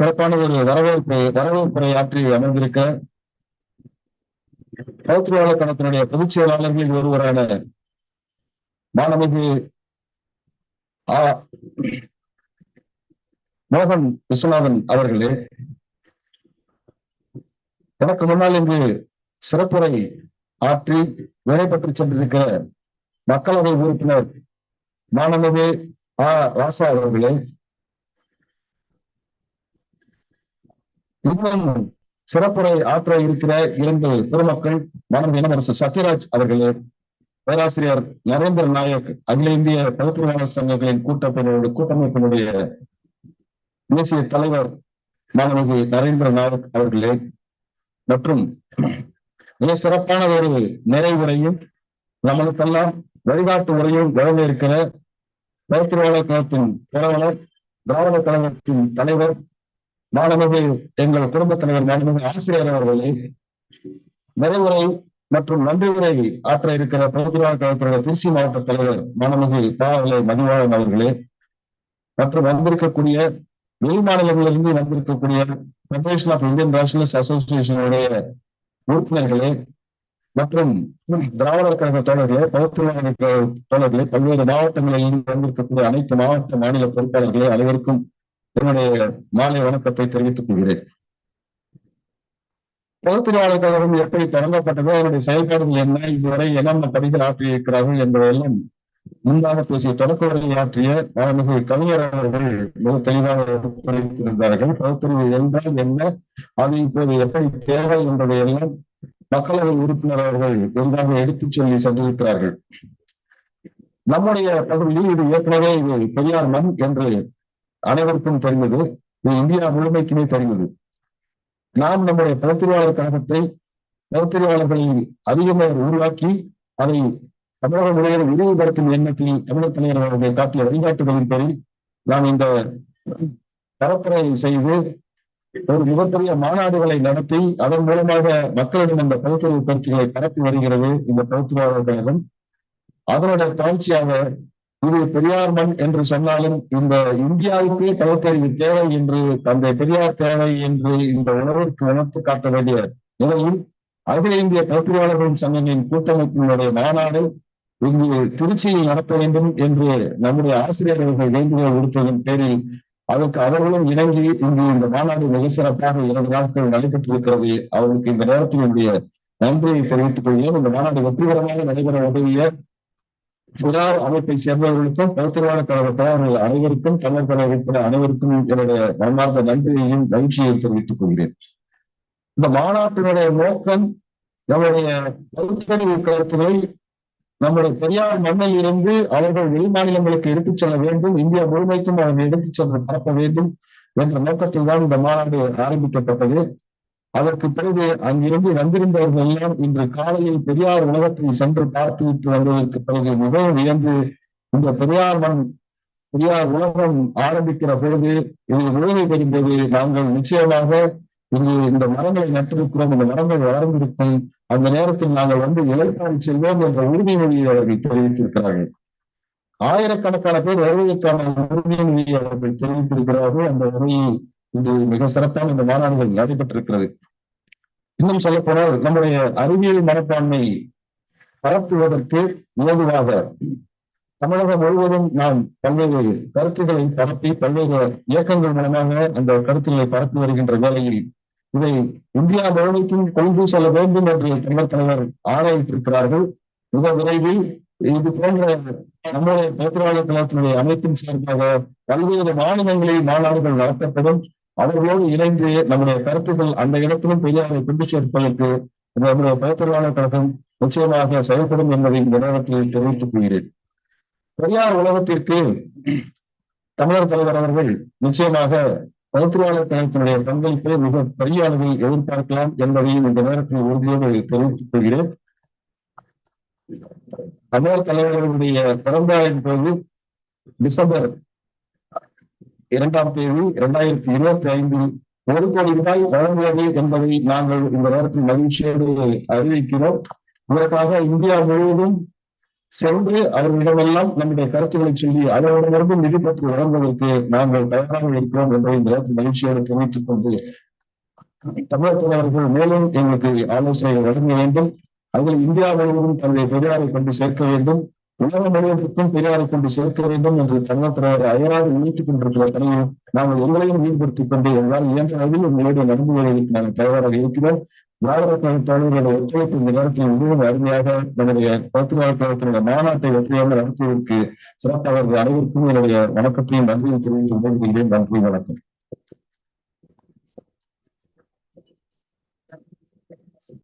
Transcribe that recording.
சிறப்பான ஒரு வரவேற்பு வரவேற்புரை ஆற்றி அமர்ந்திருக்க பௌத்திரவாளர் கணத்தினுடைய பொதுச் செயலாளர்களில் ஒருவரான மாணமிகு மோகன் விஸ்வநாதன் அவர்களே எனக்கு முன்னால் இங்கு சிறப்புரை ஆற்றி விடைபெற்று சென்றிருக்கிற மக்களவை உறுப்பினர் மாணமிகு ஆ ராசா அவர்களே இன்னும் சிறப்புரை ஆற்ற இருக்கிற இரண்டு பெருமக்கள் மனம் இளவரசு சத்யராஜ் அவர்களே பேராசிரியர் நரேந்திர நாயக் அகில இந்திய பகுத்தறிவாளர் சங்கங்களின் கூட்டத்தினுடைய கூட்டமைப்பினுடைய தேசிய தலைவர் மாணவி நரேந்திர நாயக் அவர்களே மற்றும் மிக சிறப்பான ஒரு நிறைவுரையும் நம்மளுக்கெல்லாம் வழிகாட்டு முறையும் வழங்க இருக்கிற பகுத்தறிவாளர் கழகத்தின் புரவலர் திராவிட கழகத்தின் தலைவர் மாணவர்கள் எங்கள் குடும்பத் தலைவர் மாணவர்கள் ஆசிரியர் அவர்களே நிறைவுரை மற்றும் நன்றி உரை ஆற்ற இருக்கிற பகுதிவாழ் கழகத்தினுடைய திருச்சி மாவட்ட தலைவர் மாணவர்கள் பாவலை மதிவாளன் அவர்களே மற்றும் வந்திருக்கக்கூடிய வெளி மாநிலங்களிலிருந்து வந்திருக்கக்கூடிய ஃபெடரேஷன் ஆஃப் இந்தியன் நேஷனலிஸ்ட் அசோசியேஷனுடைய உறுப்பினர்களே மற்றும் திராவிடர் கழக தோழர்களே பகுத்தறிவாளர் தோழர்களே பல்வேறு மாவட்டங்களில் வந்திருக்கக்கூடிய அனைத்து மாவட்ட மாநில பொறுப்பாளர்களே அனைவருக்கும் என்னுடைய மாலை வணக்கத்தை தெரிவித்துக் கொள்கிறேன். பகுத்தறிவாளர் கழகம் எப்படி தொடங்கப்பட்டதோ அவருடைய செயல்பாடுகள் என்ன இதுவரை என்னென்ன பணிகள் ஆற்றியிருக்கிறார்கள் என்பதையெல்லாம் முன்பாக பேசிய தொடக்க உரையை ஆற்றிய மாண்புமிகு கவிஞர் அவர்கள் மிக தெளிவாக தெரிவித்திருந்தார்கள். பகுத்தறிவு என்றால் என்ன அது இப்போது எப்படி தேவை என்பதையெல்லாம் மக்களவை உறுப்பினர் அவர்கள் எளிதாக எடுத்துச் சொல்லி சென்றிருக்கிறார்கள் நம்முடைய பகுதியில் இது ஏற்கனவே இது பெரியார் மண் என்று அனைவருக்கும் தெரிந்தது இது இந்தியா முழுமைக்குமே தெரிந்தது. நாம் நம்முடைய பகுத்தறிவாளர் கழகத்தை பகுத்தறிவாளர்களை அதிகமாக உருவாக்கி அதை தமிழக முறையில் விரிவுபடுத்தும் எண்ணத்தில் தமிழக தலைவர் அவர்கள் காட்டிய வழிகாட்டுதலின் பேரில் நாம் இந்த பரப்புரை செய்து ஒரு மிகப்பெரிய மாநாடுகளை நடத்தி அதன் மூலமாக மக்களிடம் இந்த பகுத்தறிவு கருத்துக்களை பரப்பி வருகிறது இந்த பகுத்தறிவாளர் கழகம். அதனுடைய தொடர்ச்சியாக இது பெரியார் மண் என்று சொன்னாலும் இந்த இந்தியாவுக்கு பகுத்தறிவு தேவை என்று தந்தை பெரியார் தேவை என்று இந்த உணர்விற்கு உணர்த்து காட்ட வேண்டிய நிலையில் அகில இந்திய பகுத்தறிவாளர்களின் சங்கங்களின் கூட்டமைப்பினுடைய மாநாடு இங்கு திருச்சியில் நடத்த வேண்டும் என்று நம்முடைய ஆசிரியர்கள் வேண்டுகோள் விடுத்ததன் பேரில் அதற்கு அவர்களும் இணங்கி இங்கு இந்த மாநாடு மிக சிறப்பாக இரண்டு நாட்கள் நடைபெற்றிருக்கிறது. அவர்களுக்கு இந்த நேரத்தில் என்னுடைய நன்றியை தெரிவித்துக் கொள்கிறேன். இந்த மாநாடு வெற்றிகரமாக நடைபெற உதவிய புகார் அமைப்பை சேர்ந்தவர்களுக்கும் தலைவர்களும் அவர்கள் அனைவருக்கும் தமிழ் கழகத்தில் அனைவருக்கும் என்னுடைய மன்மார்ந்த நன்றியையும் மகிழ்ச்சியையும் தெரிவித்துக் கொள்கிறேன். இந்த மாநாட்டினுடைய நோக்கம் நம்முடைய பௌத்தறிவு கருத்துக்களை நம்முடைய பெரியார் மண்ணில் இருந்து அவர்கள் வெளிமாநிலங்களுக்கு எடுத்துச் செல்ல வேண்டும் இந்தியா முழுமைக்கும் அவர்கள் எடுத்துச் சென்று பரப்ப வேண்டும் என்ற நோக்கத்தில் தான் இந்த மாநாடு ஆரம்பிக்கப்பட்டது. அதற்கு பிறகு அங்கிருந்து வந்திருந்தவர்கள் எல்லாம் இன்று காலையில் பெரியார் உலகத்தில் சென்று பார்த்துவிட்டு வந்ததற்கு பிறகு மிகவும் வியந்து இந்த பெரியார் மண் பெரியார் உலகம் ஆரம்பிக்கிற பொழுது இது உதவி தெரிந்தது. நாங்கள் நிச்சயமாக இங்கு இந்த மரங்களை நட்டிருக்கிறோம் இந்த மரங்கள் வளர்ந்திருக்கும். அந்த நேரத்தில் நாங்கள் வந்து இழைப்பாடி செல்வோம் என்ற உறுதிமொழியை அவர்கள் தெரிவித்திருக்கிறார்கள். ஆயிரக்கணக்கான பேர் வருவதற்கான உறுதிமொழியை அவர்கள் தெரிவித்திருக்கிறார்கள். அந்த உரையை இன்று மிக சிறப்பான இந்த மாநாடுகள் நடைபெற்றிருக்கிறது. இன்னும் சொல்ல போனால் நம்முடைய அறிவியல் மனப்பான்மை பரப்புவதற்கு ஏதுவாக தமிழகம் முழுவதும் நாம் பல்வேறு கருத்துக்களை பரப்பி பல்வேறு இயக்கங்கள் மூலமாக அந்த கருத்துக்களை பரப்பி வருகின்ற வேளையில் இதை இந்தியா முழுமைக்கும் கொண்டு செல்ல வேண்டும் என்று தமிழர் தலைவர் ஆராயிட்டிருக்கிறார்கள் மிக விரைவில் இது போன்ற நம்முடைய பேத்திராளர் கழகத்தினுடைய அமைப்பின் சார்பாக பல்வேறு மாநிலங்களில் மாநாடுகள் நடத்தப்படும். அவர்களோடு இணைந்து நம்முடைய கருத்துக்கள் அந்த இடத்திலும் பெரியாரை கொண்டு சேர்ப்பதற்கு நம்முடைய பேத்திராளர் கழகம் நிச்சயமாக செயல்படும் என்பதை இந்த நேரத்தில் தெரிவித்துக் கொள்கிறேன். பெரியார் உலகத்திற்கு தமிழர் தலைவர் அவர்கள் நிச்சயமாக பகுத்தறிவாளர் கழகத்தினுடைய பங்களிப்பை மிக பெரிய அளவில் எதிர்பார்க்கலாம் என்பதையும் இந்த நேரத்தில் உறுதியோடு தெரிவித்துக் கொள்கிறேன். தமிழர் தலைவர்களுடைய பிறந்தநாளின் போது டிசம்பர் இரண்டாம் தேதி இரண்டாயிரத்தி இருபத்தி ஐந்தில் ஒரு கோடி ரூபாய் வழங்குவது என்பதை நாங்கள் இந்த நேரத்தில் மகிழ்ச்சியோடு அறிவிக்கிறோம். இதற்காக இந்தியா முழுவதும் சென்று அவர்களிடமெல்லாம் நம்முடைய கருத்துக்களை சொல்லி அவர்களிடமிருந்து நிதி பற்றி வழங்குவதற்கு நாங்கள் தயாராக இருக்கிறோம் என்பதை இந்த நேரத்தில் மகிழ்ச்சியோடு தெரிவித்துக் கொண்டு தமிழக மேலும் எங்களுக்கு ஆலோசனைகள் வழங்க வேண்டும். அதில் இந்தியா முழுவதும் தன்னுடைய பெரியாரை கொண்டு சேர்க்க வேண்டும். உலகம் முழுவதற்கும் பெரியாரை கொண்டு சேர்க்க வேண்டும் என்று தமிழக தலைவர் அயராது கொண்டிருக்கிற தனியும் நாங்கள் எங்களையும் ஈடுபடுத்திக் கொண்டு எங்களால் இயன்ற அளவில் உங்களுடைய நடந்து வருவதற்கு நாங்கள் தயாராக இருக்கிறோம் திராவிட கழக ஒத்துழைப்பு இந்த நேரத்தில் மிகவும் அருமையாக நம்முடைய பத்திரிகை கழகத்தினுடைய மாநாட்டை வெற்றியாக நடத்துவதற்கு சிறப்பாக அனைவருக்கும் என்னுடைய வணக்கத்தையும் நன்றியும் தெரிவித்து உதவுகிறேன் நன்றி வணக்கம்.